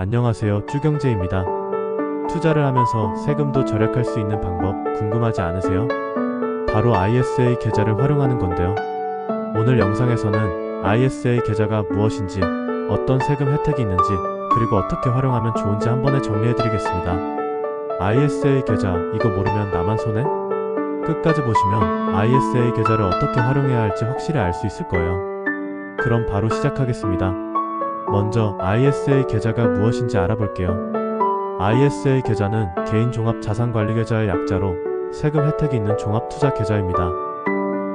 안녕하세요. 쭈경재입니다. 투자를 하면서 세금도 절약할 수 있는 방법 궁금하지 않으세요? 바로 ISA 계좌를 활용하는 건데요. 오늘 영상에서는 ISA 계좌가 무엇인지, 어떤 세금 혜택이 있는지, 그리고 어떻게 활용하면 좋은지 한 번에 정리해드리겠습니다. ISA 계좌, 이거 모르면 나만 손해? 끝까지 보시면 ISA 계좌를 어떻게 활용해야 할지 확실히 알 수 있을 거예요. 그럼 바로 시작하겠습니다. 먼저 ISA 계좌가 무엇인지 알아볼게요. ISA 계좌는 개인 종합 자산 관리 계좌의 약자로 세금 혜택이 있는 종합 투자 계좌입니다.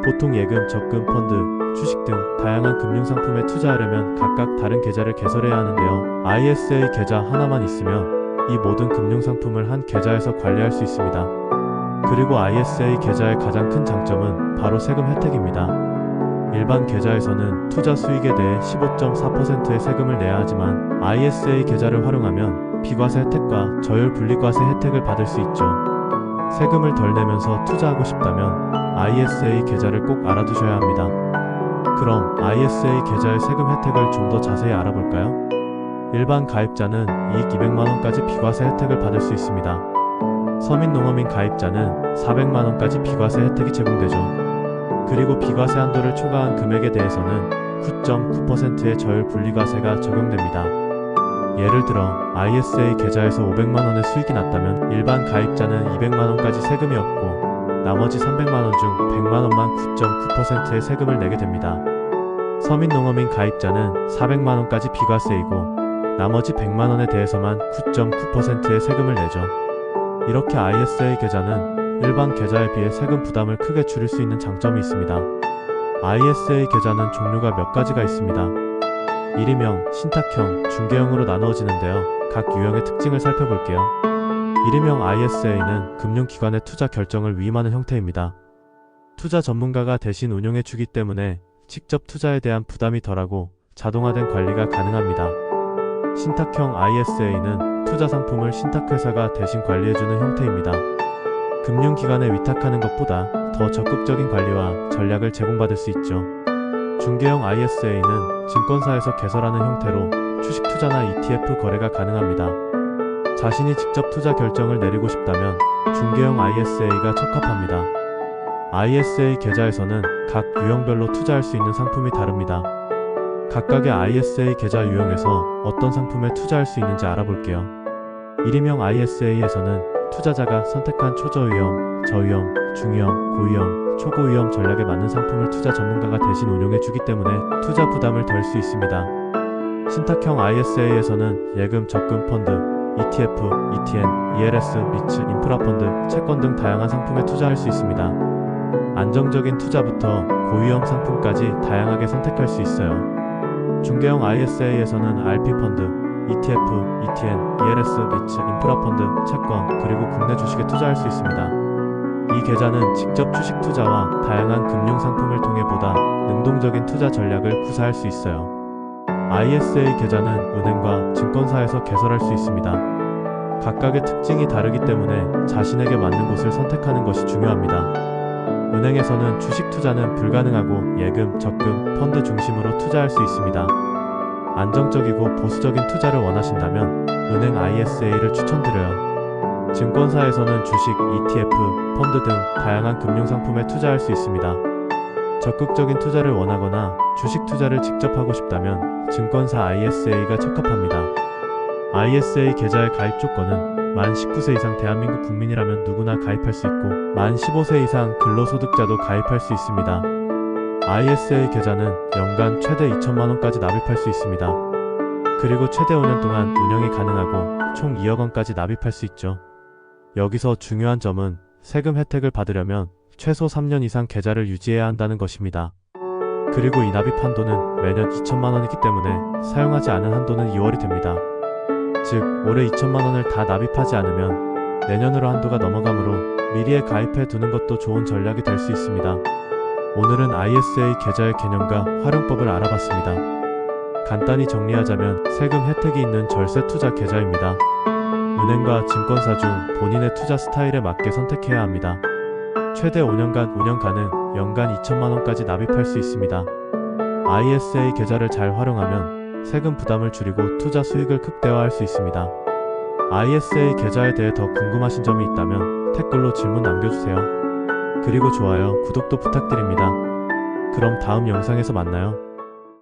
보통 예금, 적금, 펀드, 주식 등 다양한 금융 상품에 투자하려면 각각 다른 계좌를 개설해야 하는데요. ISA 계좌 하나만 있으면 이 모든 금융 상품을 한 계좌에서 관리할 수 있습니다. 그리고 ISA 계좌의 가장 큰 장점은 바로 세금 혜택입니다. 일반 계좌에서는 투자 수익에 대해 15.4%의 세금을 내야 하지만 ISA 계좌를 활용하면 비과세 혜택과 저율 분리과세 혜택을 받을 수 있죠. 세금을 덜 내면서 투자하고 싶다면 ISA 계좌를 꼭 알아두셔야 합니다. 그럼 ISA 계좌의 세금 혜택을 좀 더 자세히 알아볼까요? 일반 가입자는 이익 200만원까지 비과세 혜택을 받을 수 있습니다. 서민농어민 가입자는 400만원까지 비과세 혜택이 제공되죠. 그리고 비과세 한도를 초과한 금액에 대해서는 9.9%의 저율 분리과세가 적용됩니다. 예를 들어 ISA 계좌에서 500만원의 수익이 났다면 일반 가입자는 200만원까지 세금이 없고 나머지 300만원 중 100만원만 9.9%의 세금을 내게 됩니다. 서민농어민 가입자는 400만원까지 비과세이고 나머지 100만원에 대해서만 9.9%의 세금을 내죠. 이렇게 ISA 계좌는 일반 계좌에 비해 세금 부담을 크게 줄일 수 있는 장점이 있습니다. ISA 계좌는 종류가 몇 가지가 있습니다. 일회명, 신탁형, 중개형으로 나누어지는데요. 각 유형의 특징을 살펴볼게요. 일회명 ISA는 금융기관의 투자 결정을 위임하는 형태입니다. 투자 전문가가 대신 운용해 주기 때문에 직접 투자에 대한 부담이 덜하고 자동화된 관리가 가능합니다. 신탁형 ISA는 투자 상품을 신탁회사가 대신 관리해주는 형태입니다. 금융기관에 위탁하는 것보다 더 적극적인 관리와 전략을 제공받을 수 있죠. 중개형 ISA는 증권사에서 개설하는 형태로 주식 투자나 ETF 거래가 가능합니다. 자신이 직접 투자 결정을 내리고 싶다면 중개형 ISA가 적합합니다. ISA 계좌에서는 각 유형별로 투자할 수 있는 상품이 다릅니다. 각각의 ISA 계좌 유형에서 어떤 상품에 투자할 수 있는지 알아볼게요. 일회명 ISA에서는 투자자가 선택한 초저위험, 저위험, 중위험, 고위험, 초고위험 전략에 맞는 상품을 투자 전문가가 대신 운용해 주기 때문에 투자 부담을 덜 수 있습니다. 신탁형 ISA에서는 예금, 적금, 펀드, ETF, ETN, ELS, 리츠, 인프라 펀드, 채권 등 다양한 상품에 투자할 수 있습니다. 안정적인 투자부터 고위험 상품까지 다양하게 선택할 수 있어요. 중개형 ISA에서는 RP 펀드, ETF, ETN, ELS, 리츠, 인프라 펀드, 채권, 그리고 국내 주식에 투자할 수 있습니다. 이 계좌는 직접 주식 투자와 다양한 금융 상품을 통해 보다 능동적인 투자 전략을 구사할 수 있어요. ISA 계좌는 은행과 증권사에서 개설할 수 있습니다. 각각의 특징이 다르기 때문에 자신에게 맞는 곳을 선택하는 것이 중요합니다. 은행에서는 주식 투자는 불가능하고 예금, 적금, 펀드 중심으로 투자할 수 있습니다. 안정적이고 보수적인 투자를 원하신다면 은행 ISA를 추천드려요. 증권사에서는 주식, ETF, 펀드 등 다양한 금융 상품에 투자할 수 있습니다. 적극적인 투자를 원하거나 주식 투자를 직접 하고 싶다면 증권사 ISA가 적합합니다. ISA 계좌의 가입 조건은 만 19세 이상 대한민국 국민이라면 누구나 가입할 수 있고 만 15세 이상 근로소득자도 가입할 수 있습니다. ISA 계좌는 연간 최대 2천만 원까지 납입할 수 있습니다. 그리고 최대 5년 동안 운영이 가능하고 총 2억 원까지 납입할 수 있죠. 여기서 중요한 점은 세금 혜택을 받으려면 최소 3년 이상 계좌를 유지해야 한다는 것입니다. 그리고 이 납입 한도는 매년 2천만 원이기 때문에 사용하지 않은 한도는 2월이 됩니다. 즉, 올해 2천만 원을 다 납입하지 않으면 내년으로 한도가 넘어가므로 미리에 가입해 두는 것도 좋은 전략이 될 수 있습니다. 오늘은 ISA 계좌의 개념과 활용법을 알아봤습니다. 간단히 정리하자면 세금 혜택이 있는 절세 투자 계좌입니다. 은행과 증권사 중 본인의 투자 스타일에 맞게 선택해야 합니다. 최대 5년간 운영 가능, 연간 2천만 원까지 납입할 수 있습니다. ISA 계좌를 잘 활용하면 세금 부담을 줄이고 투자 수익을 극대화할 수 있습니다. ISA 계좌에 대해 더 궁금하신 점이 있다면 댓글로 질문 남겨주세요. 그리고 좋아요, 구독도 부탁드립니다. 그럼 다음 영상에서 만나요.